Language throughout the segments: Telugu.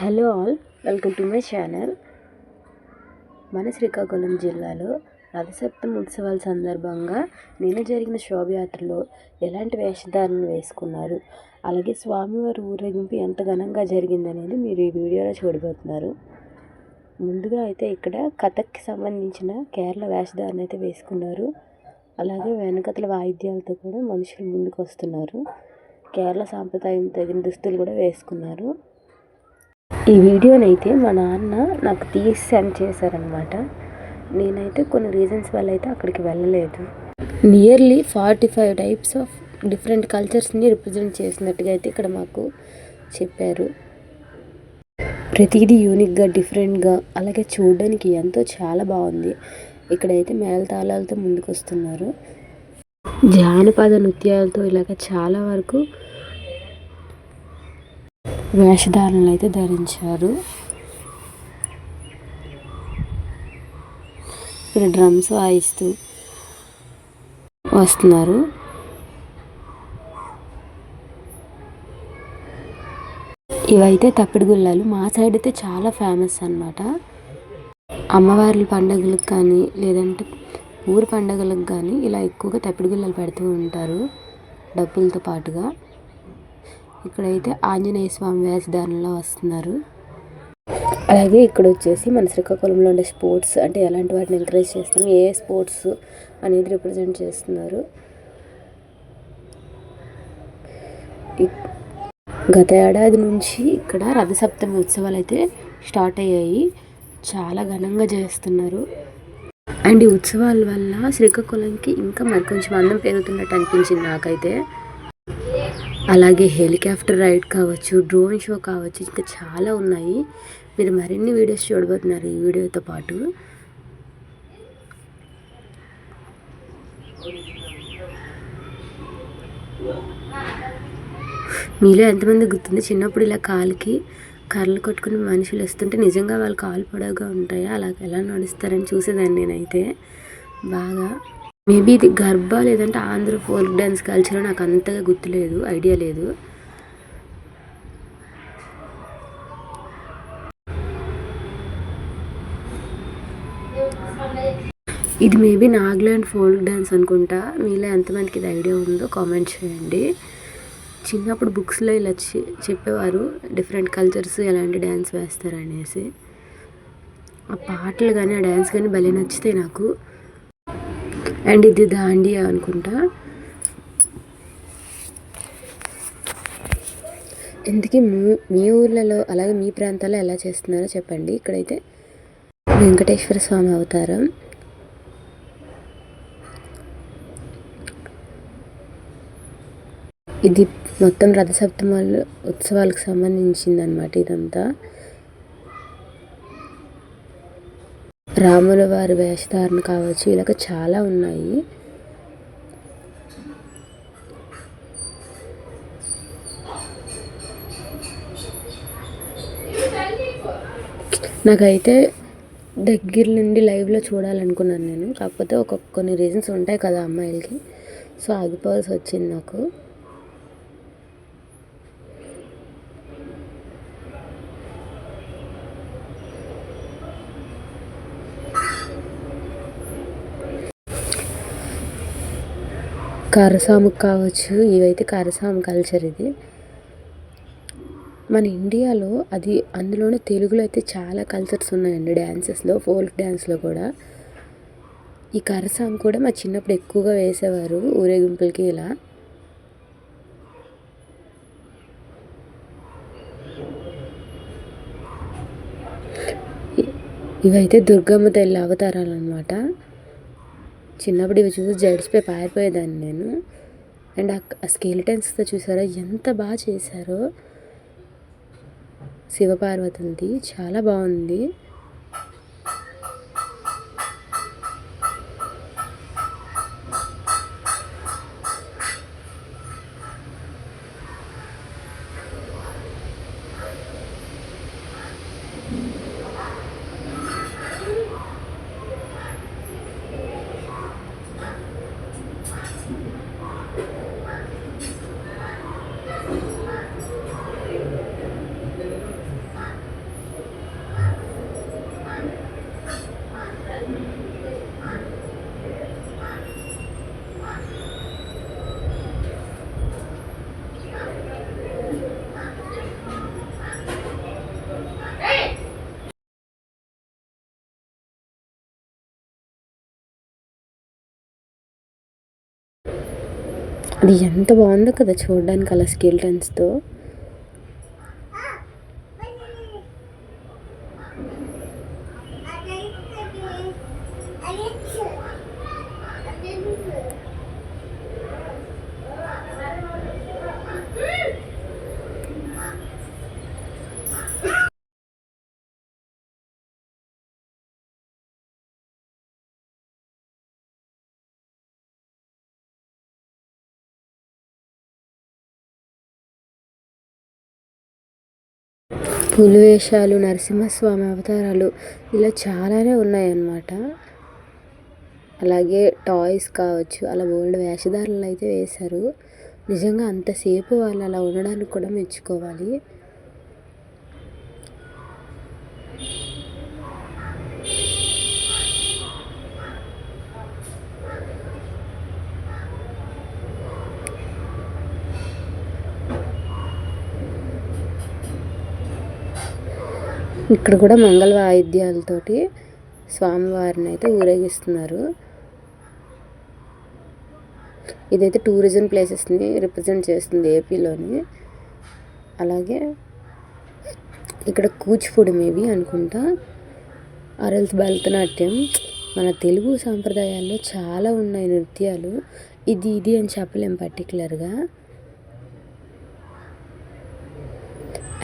Hello all welcome to my channel. మన శ్రీకాకుళం జిల్లాలో రథసప్తమి ఉత్సవాల సందర్భంగా నిన్న జరిగిన శోభయాత్రలో ఎలాంటి వేషధారణ వేసుకున్నారు? అలాగే స్వామివారి ఊరేగింపు ఎంత ఘనంగా జరిగిందనేది మీరు ఈ వీడియోలో చూడబోతున్నారు. ముందుగా అయితే ఇక్కడ కథక్కి సంబంధించిన కేరళ వేషధారణ అయితే వేసుకున్నారు. అలాగే వెనకతల వాయిద్యాలతో కూడా మనుషులు ముందుకు వస్తున్నారు కేరళ సాంప్రదాయం తగిన దుస్తులు కూడా వేసుకున్నారు. ఈ వీడియోనైతే మా నాన్న నాకు తీసి సెండ్ చేశారనమాట నేనైతే కొన్ని రీజన్స్ వల్ల అయితే అక్కడికి వెళ్ళలేదు. Nearly forty five types of different కల్చర్స్ని represent చేసినట్టుగా అయితే ఇక్కడ మాకు చెప్పారు. ప్రతిదీ యూనిక్గా డిఫరెంట్గా అలాగే చూడడానికి ఎంతో చాలా బాగుంది. ఇక్కడైతే మేళతాళాలతో ముందుకు వస్తున్నారు జానపద నృత్యాలతో ఇలాగ చాలా వరకు వేషధారణలు అయితే ధరించారు. ఇక్కడ డ్రమ్స్ వాయిస్తూ వస్తున్నారు. ఇవైతే తప్పిడి గుళ్ళాలు మా సైడ్ అయితే చాలా ఫేమస్ అనమాట అమ్మవారి పండగలకు కానీ లేదంటే ఊరు పండగలకు కానీ ఇలా ఎక్కువగా తప్పిడి గుళ్ళలు పెడుతూ ఉంటారు డబ్బులతో పాటుగా. ఇక్కడైతే ఆంజనేయ స్వామి వేషధారణలో వస్తున్నారు. అలాగే ఇక్కడ వచ్చేసి మన శ్రీకాకుళంలో ఉండే స్పోర్ట్స్ అంటే ఎలాంటి వాటిని ఎంకరేజ్ చేస్తాం ఏ స్పోర్ట్స్ అనేది రిప్రజెంట్ చేస్తున్నారు. గత ఏడాది నుంచి ఇక్కడ రథసప్తమి ఉత్సవాలు అయితే స్టార్ట్ అయ్యాయి. చాలా ఘనంగా చేస్తున్నారు అండ్ ఈ ఉత్సవాల వల్ల శ్రీకాకుళంకి ఇంకా మరి కొంచెం అందం పెరుగుతున్నట్టు అనిపించింది నాకైతే. అలాగే హెలికాప్టర్ రైడ్ కావచ్చు డ్రోన్ షో కావచ్చు ఇంకా చాలా ఉన్నాయి. మీరు మరిన్ని వీడియోస్ చూడబోతున్నారు ఈ వీడియోతో పాటు. మీలో ఎంతమంది గుర్తుంది? చిన్నప్పుడు ఇలా కాలుకి కర్రలు కొట్టుకుని మనుషులు వస్తుంటే నిజంగా వాళ్ళు కాలు పొడవుగా ఉంటాయా? అలా ఎలా నడుస్తారని చూసేదాన్ని నేనైతే. బాగా మేబీ ఇది గర్భ లేదంటే ఆంధ్ర ఫోక్ డ్యాన్స్ కల్చర్ నాకు అంతగా గుర్తులేదు ఐడియా లేదు. ఇది మేబీ నాగాలాండ్ ఫోక్ డ్యాన్స్ అనుకుంటా. మీలో ఎంతమందికి ఇది ఐడియా ఉందో కామెంట్ చేయండి. చిన్నప్పుడు బుక్స్లో ఇలా చెప్పేవారు డిఫరెంట్ కల్చర్స్ ఎలాంటి డ్యాన్స్ వేస్తారు అనేసి ఆ పాటలు కానీ ఆ డ్యాన్స్ కానీ భలే నచ్చితే నాకు. అండ్ ఇది దాండియా అనుకుంటా. ఇంతకీ మీ ఊర్లలో అలాగే మీ ప్రాంతాల్లో ఎలా చేస్తున్నారో చెప్పండి. ఇక్కడైతే వెంకటేశ్వర స్వామి అవతారం. ఇది మొత్తం రథసప్తమాలు ఉత్సవాలకు సంబంధించింది అనమాట ఇదంతా. రాముల వారి వేషధారణ కావచ్చు ఇలాగ చాలా ఉన్నాయి. నాకైతే దగ్గర నుండి లైవ్లో చూడాలనుకున్నాను నేను. కాకపోతే ఒక కొన్ని రీజన్స్ ఉంటాయి కదా అమ్మాయిలకి. సో ఆగిపోవాల్సి వచ్చింది నాకు. కారసాము కావచ్చు ఇవైతే కరసాము కల్చర్ ఇది. మన ఇండియాలో అది అందులోనే తెలుగులో అయితే చాలా కల్చర్స్ ఉన్నాయండి డ్యాన్సెస్లో ఫోల్క్ డ్యాన్స్లో కూడా. ఈ కరసాం కూడా మా చిన్నప్పుడు ఎక్కువగా వేసేవారు ఊరేగింపులకి ఇలా. ఇవైతే దుర్గమ్మ తల్లి అవతారాలు అనమాట చిన్నప్పుడు ఇవి చూసి జడిసిపోయి పారిపోయేదాన్ని నేను. అండ్ ఆ స్కెలిటన్స్ చూసారా ఎంత బాగా చేశారో. శివపార్వతులది చాలా బాగుంది. అది ఎంత బాగుందో కదా చూడడానికి అలా స్కెల్టన్స్తో పులివేషాలు నరసింహస్వామి అవతారాలు ఇలా చాలానే ఉన్నాయన్నమాట. అలాగే టాయ్స్ కావచ్చు అలా బోల్డ్ వేషధారణలు అయితే వేశారు. నిజంగా అంతసేపు వాళ్ళు అలా ఉండడానికి కూడా మెచ్చుకోవాలి. ఇక్కడ కూడా మంగళ వాయిద్యాలతోటి స్వామివారిని అయితే ఊరేగిస్తున్నారు. ఇదైతే టూరిజం ప్లేసెస్ని రిప్రజెంట్ చేస్తుంది ఏపీలోని. అలాగే ఇక్కడ కూచిపూడి మేబీ అనుకుంటా. ఆర్ఎల్స్ భరతనాట్యం. మన తెలుగు సాంప్రదాయాల్లో చాలా ఉన్నాయి నృత్యాలు. ఇది ఇది అని చెప్పలేం పర్టికులర్గా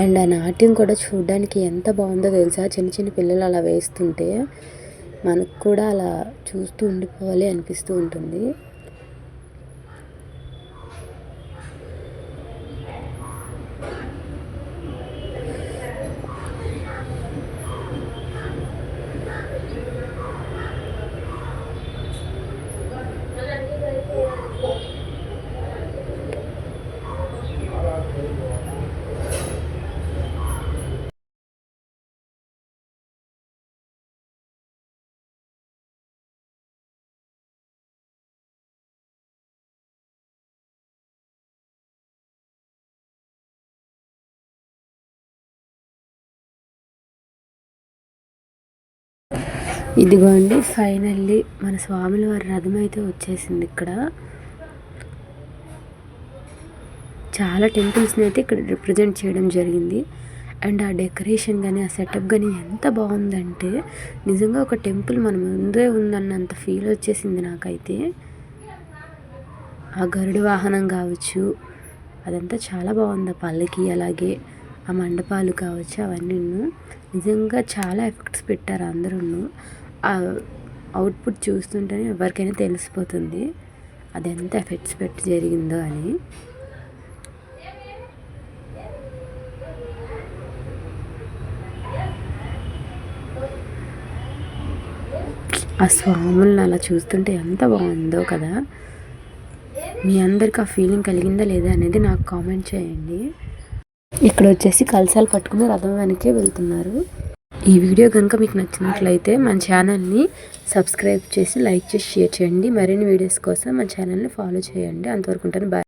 అండ్ ఆ నాట్యం కూడా చూడడానికి ఎంత బాగుందో తెలుసా? చిన్న చిన్న పిల్లలు అలా వేస్తుంటే మనకు కూడా అలా చూస్తూ ఉండిపోవాలి అనిపిస్తూ ఉంటుంది. ఇదిగోండి ఫైనల్లీ మన స్వాముల వారి రథం అయితే వచ్చేసింది ఇక్కడ. చాలా టెంపుల్స్ని అయితే ఇక్కడ రిప్రజెంట్ చేయడం జరిగింది. అండ్ ఆ డెకరేషన్ కానీ ఆ సెటప్ కానీ ఎంత బాగుందంటే నిజంగా ఒక టెంపుల్ మన ముందే ఉందన్నంత ఫీల్ వచ్చేసింది నాకైతే. ఆ గరుడు వాహనం కావచ్చు అదంతా చాలా బాగుంది. ఆ పల్లకి అలాగే ఆ మండపాలు కావచ్చు అవన్నీ నిజంగా చాలా ఎఫెక్ట్స్ పెట్టారు అందరూ అవుట్పుట్ చూస్తుంటేనే ఎవరికైనా తెలిసిపోతుంది. అది ఎంత ఎఫెక్ట్స్ పెట్టి జరిగిందో అని. ఆ స్వాములను అలా చూస్తుంటే ఎంత బాగుందో కదా. మీ అందరికి ఆ ఫీలింగ్ కలిగిందా లేదా అనేది నాకు కామెంట్ చేయండి. ఇక్కడ వచ్చేసి కలసాలు పట్టుకుని రథం వెనకే వెళ్తున్నారు. ఈ వీడియో కనుక మీకు నచ్చినట్లయితే మన ఛానల్ని సబ్స్క్రైబ్ చేసి లైక్ చేసి షేర్ చేయండి. మరిన్ని వీడియోస్ కోసం మన ఛానల్ని ఫాలో చేయండి. అంతవరకు ఉంటాను. బాయ్.